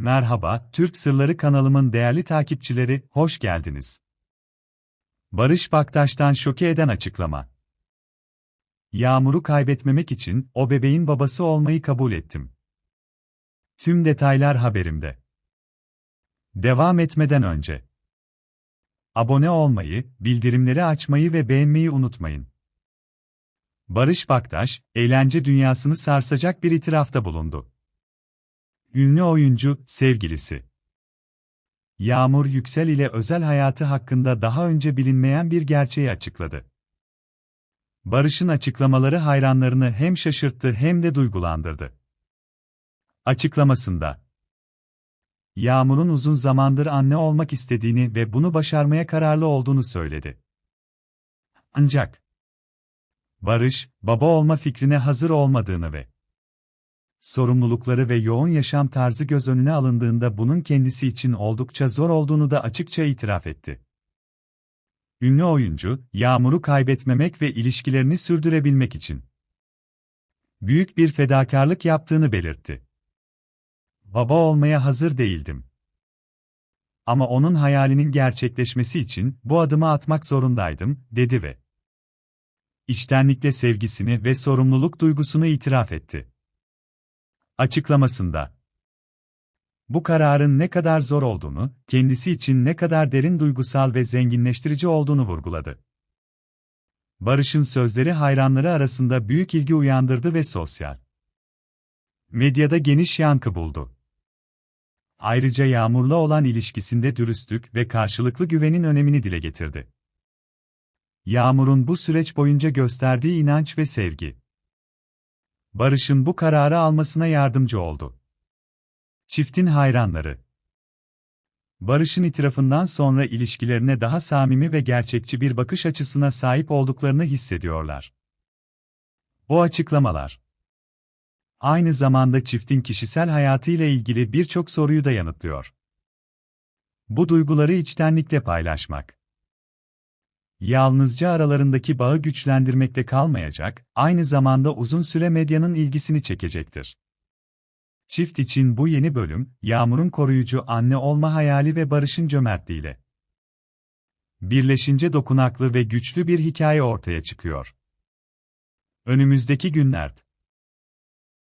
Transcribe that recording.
Merhaba, Türk Sırları kanalımın değerli takipçileri, hoş geldiniz. Barış Baktaş'tan şoke eden açıklama. Yağmur'u kaybetmemek için o bebeğin babası olmayı kabul ettim. Tüm detaylar haberimde. Devam etmeden önce abone olmayı, bildirimleri açmayı ve beğenmeyi unutmayın. Barış Baktaş, eğlence dünyasını sarsacak bir itirafta bulundu. Ünlü oyuncu, sevgilisi. Yağmur Yüksel ile özel hayatı hakkında daha önce bilinmeyen bir gerçeği açıkladı. Barış'ın açıklamaları hayranlarını hem şaşırttı hem de duygulandırdı. Açıklamasında Yağmur'un uzun zamandır anne olmak istediğini ve bunu başarmaya kararlı olduğunu söyledi. Ancak Barış, baba olma fikrine hazır olmadığını ve sorumlulukları ve yoğun yaşam tarzı göz önüne alındığında bunun kendisi için oldukça zor olduğunu da açıkça itiraf etti. Ünlü oyuncu, Yağmur'u kaybetmemek ve ilişkilerini sürdürebilmek için büyük bir fedakarlık yaptığını belirtti. Baba olmaya hazır değildim. Ama onun hayalinin gerçekleşmesi için bu adımı atmak zorundaydım, dedi ve içtenlikle sevgisini ve sorumluluk duygusunu itiraf etti. Açıklamasında bu kararın ne kadar zor olduğunu, kendisi için ne kadar derin duygusal ve zenginleştirici olduğunu vurguladı. Barış'ın sözleri hayranları arasında büyük ilgi uyandırdı ve sosyal medyada geniş yankı buldu. Ayrıca Yağmur'la olan ilişkisinde dürüstlük ve karşılıklı güvenin önemini dile getirdi. Yağmur'un bu süreç boyunca gösterdiği inanç ve sevgi, Barış'ın bu kararı almasına yardımcı oldu. Çiftin hayranları Barış'ın itirafından sonra ilişkilerine daha samimi ve gerçekçi bir bakış açısına sahip olduklarını hissediyorlar. Bu açıklamalar aynı zamanda çiftin kişisel hayatıyla ilgili birçok soruyu da yanıtlıyor. Bu duyguları içtenlikle paylaşmak yalnızca aralarındaki bağı güçlendirmekte kalmayacak, aynı zamanda uzun süre medyanın ilgisini çekecektir. Çift için bu yeni bölüm, Yağmur'un koruyucu anne olma hayali ve Barış'ın cömertliğiyle birleşince dokunaklı ve güçlü bir hikaye ortaya çıkıyor. Önümüzdeki günler